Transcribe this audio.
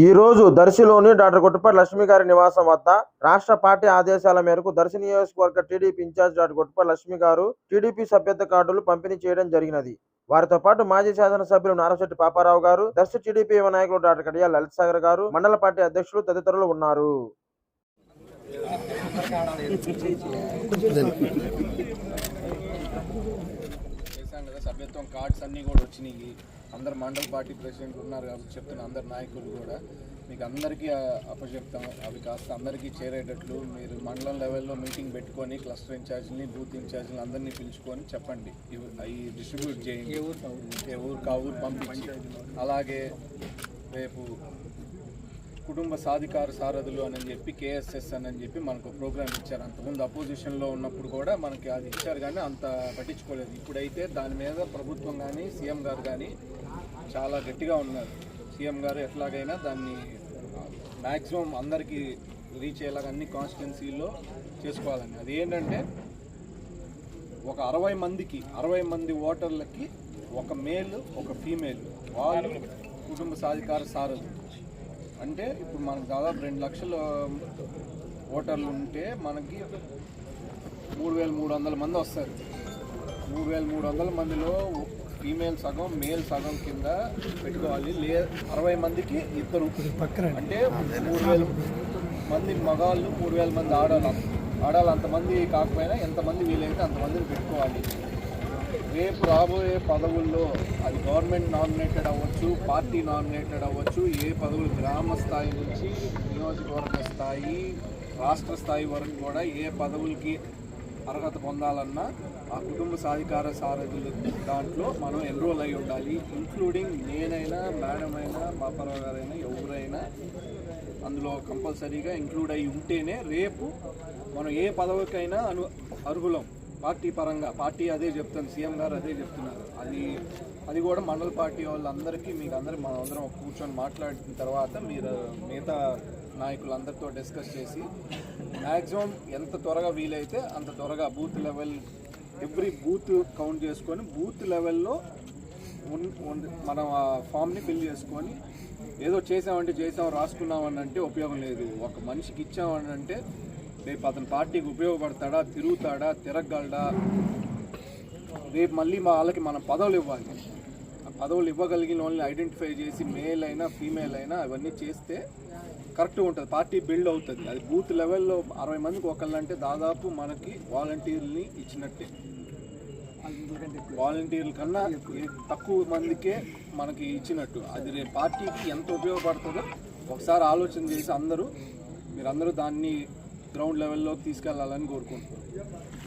ఈ రోజు దర్శిలోని డాక్టర్ గుట్టపాటి లక్ష్మి గారి నివాసం వద్ద రాష్ట్ర పార్టీ ఆదేశాల మేరకు దర్శి నియోజకవర్గ TDP incharge doctor Guttapati Lakshmi గారు టీడీపీ సభ్యత్వ కార్డులు పంపిణీ చేయడం జరిగినది. వారితో పాటు మాజీ శాసనసభ్యులు నారశెట్టి పాపారావు గారు దర్శి టీడీపీ యువ నాయకులు డాక్టర్ కడియాల లలిత్ సాగర్ గారు మండల పార్టీ అధ్యక్షులు తదితరులు ఉన్నారు. సభ్యత్వం కార్డ్స్ అన్ని కూడా వచ్చినాయి. అందరు మండల పార్టీ ప్రెసిడెంట్ ఉన్నారు కాబట్టి చెప్తున్న అందరు నాయకులు కూడా. మీకు అందరికీ అప్పచెప్తాం అవి కాస్త అందరికీ చేరేటట్లు. మీరు మండలం లెవెల్లో మీటింగ్ పెట్టుకొని క్లస్టర్ ఇన్ఛార్జ్ని బూత్ ఇన్ఛార్జ్ని అందరినీ పిలుచుకొని చెప్పండి. అవి డిస్ట్రిబ్యూట్ చేయండి. ఏ ఊరు కా ఊరు పంపించి. అలాగే రేపు కుటుంబ సాధికార సారథులు అని చెప్పి కేఎస్ఎస్ అని చెప్పి మనకు ప్రోగ్రామ్ ఇచ్చారు. అంతకుముందు అపోజిషన్లో ఉన్నప్పుడు కూడా మనకి అది ఇచ్చారు కానీ అంత పట్టించుకోలేదు. ఇప్పుడైతే దాని మీద ప్రభుత్వం కానీ సీఎం గారు కానీ చాలా గట్టిగా ఉన్నారు. సీఎం గారు ఎట్లాగైనా దాన్ని మ్యాక్సిమం అందరికీ రీచ్ అయ్యేలాగా అన్ని కాన్స్టిట్యున్సీల్లో చేసుకోవాలని. అది ఏంటంటే ఒక అరవై మందికి అరవై మంది ఓటర్లకి ఒక మేల్ ఒక ఫీమేల్. వాళ్ళు కుటుంబ సాధికార సారథులు. అంటే ఇప్పుడు మనకు దాదాపు రెండు లక్షల ఓటర్లు ఉంటే మనకి మూడు వేల మూడు వందల మంది వస్తారు. మూడు వేల మూడు వందల మందిలో ఫీమేల్ సగం మేల్ సగం కింద పెట్టుకోవాలి. లే అరవై మందికి ఇద్దరు. అంటే మూడు వేల మంది మగవాళ్ళు మూడు వేల మంది ఆడాలి ఆడాలి అంతమంది కాకపోయినా ఎంతమంది వీలైతే అంతమందిని పెట్టుకోవాలి. రేపు రాబోయే పదవుల్లో అది గవర్నమెంట్ నామినేటెడ్ అవ్వచ్చు పార్టీ నామినేటెడ్ అవ్వచ్చు ఏ పదవులు గ్రామ స్థాయి నుంచి నియోజకవర్గ స్థాయి రాష్ట్ర స్థాయి వరకు కూడా ఏ పదవులకి అర్హత పొందాలన్నా ఆ కుటుంబ సాధికార సారథులు దాంట్లో మనం ఎన్రోల్ అయి ఉండాలి. ఇంక్లూడింగ్ నేనైనా మేడం అయినా పాపారావు గారైనా ఎవరైనా అందులో కంపల్సరీగా ఇంక్లూడ్ అయి ఉంటేనే రేపు మనం ఏ పదవికైనా అను అర్హులం. పార్టీ పరంగా పార్టీ అదే చెప్తుంది సీఎం గారు అదే చెప్తున్నారు. అది అది కూడా మండల పార్టీ వాళ్ళందరికీ మీకు అందరూ మనం అందరం కూర్చొని మాట్లాడిన తర్వాత మీరు మిగతా నాయకులందరితో డిస్కస్ చేసి మ్యాక్సిమం ఎంత త్వరగా వీలైతే అంత త్వరగా booth level every booth count చేసుకొని బూత్ లెవెల్లో మనం ఆ ఫామ్ని ఫిల్ చేసుకొని ఏదో చేసామంటే చేసాం రాసుకున్నామని అంటే ఉపయోగం లేదు. ఒక మనిషికి ఇచ్చామని అంటే రేపు అతని పార్టీకి ఉపయోగపడతాడా తిరుగుతాడా తిరగలడా రేపు మళ్ళీ మా వాళ్ళకి మనం పదవులు ఇవ్వాలి. ఆ పదవులు ఇవ్వగలిగిన వాళ్ళని ఐడెంటిఫై చేసి మేల్ అయినా ఫీమేల్ అయినా అవన్నీ చేస్తే కరెక్ట్గా ఉంటుంది. పార్టీ బిల్డ్ అవుతుంది. అది బూత్ లెవెల్లో అరవై మందికి ఒకళ్ళంటే దాదాపు మనకి వాలంటీర్ని ఇచ్చినట్టే. వాలంటీర్ల కన్నా తక్కువ మందికే మనకి ఇచ్చినట్టు. అది రేపు పార్టీకి ఎంత ఉపయోగపడుతుందో ఒకసారి ఆలోచన చేసి అందరూ మీరందరూ దాన్ని గ్రౌండ్ లెవెల్లోకి తీసుకెళ్ళాలని కోరుకుంటున్నాను